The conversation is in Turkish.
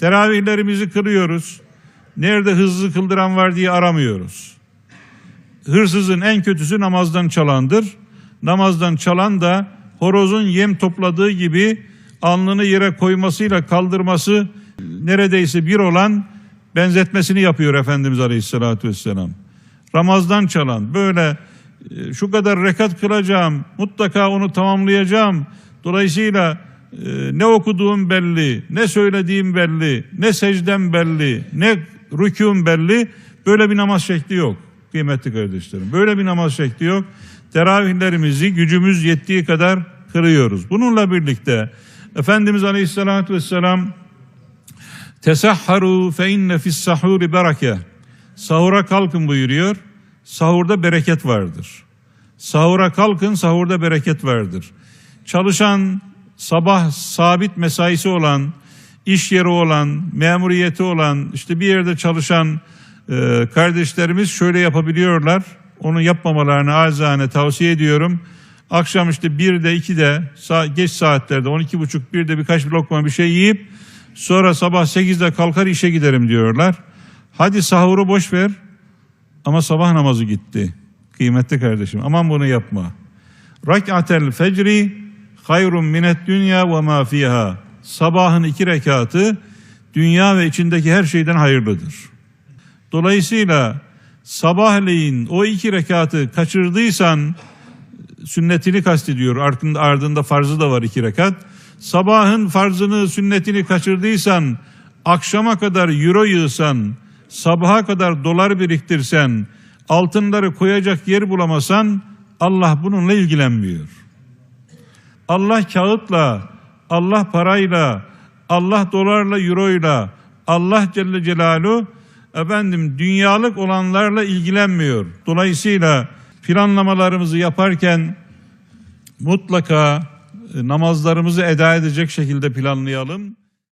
Teravihlerimizi kılıyoruz. Nerede hızlı kıldıran var diye aramıyoruz. Hırsızın en kötüsü namazdan çalandır. Namazdan çalan da horozun yem topladığı gibi alnını yere koymasıyla kaldırması neredeyse bir olan benzetmesini yapıyor Efendimiz Aleyhisselatü Vesselam. Ramazdan çalan böyle e, şu kadar rekat kılacağım mutlaka onu tamamlayacağım. Dolayısıyla e, ne okuduğum belli, ne söylediğim belli, ne secdem belli, ne rükûm belli. Böyle bir namaz şekli yok kıymetli kardeşlerim. Böyle bir namaz şekli yok. Teravihlerimizi gücümüz yettiği kadar kırıyoruz. Bununla birlikte Efendimiz Aleyhisselatü Vesselam Tesahharu fe inne fis sahuri bereke. Sahura kalkın buyuruyor. Sahurda bereket vardır. Sahura kalkın, sahurda bereket vardır. Çalışan, sabah sabit mesaisi olan, iş yeri olan, memuriyeti olan, işte bir yerde çalışan e, kardeşlerimiz şöyle yapabiliyorlar. Onu yapmamalarını acizane tavsiye ediyorum. Akşam işte 1'de 2'de sa- geç saatlerde 12.30 1'de birkaç bir lokma bir şey yiyip sonra sabah 8'de kalkar işe giderim diyorlar. Hadi sahuru boş ver ama sabah namazı gitti. Kıymetli kardeşim aman bunu yapma. Rak'atel fecri hayrun minet dünya ve ma fiha. Sabahın iki rekatı dünya ve içindeki her şeyden hayırlıdır. Dolayısıyla sabahleyin o iki rekatı kaçırdıysan sünnetini kastediyor. Ardında, ardında farzı da var iki rekat. Sabahın farzını, sünnetini kaçırdıysan, akşama kadar euro yığsan, sabaha kadar dolar biriktirsen, altınları koyacak yer bulamasan, Allah bununla ilgilenmiyor. Allah kağıtla, Allah parayla, Allah dolarla, euroyla, Allah Celle Celaluhu efendim dünyalık olanlarla ilgilenmiyor. Dolayısıyla planlamalarımızı yaparken mutlaka e, namazlarımızı eda edecek şekilde planlayalım.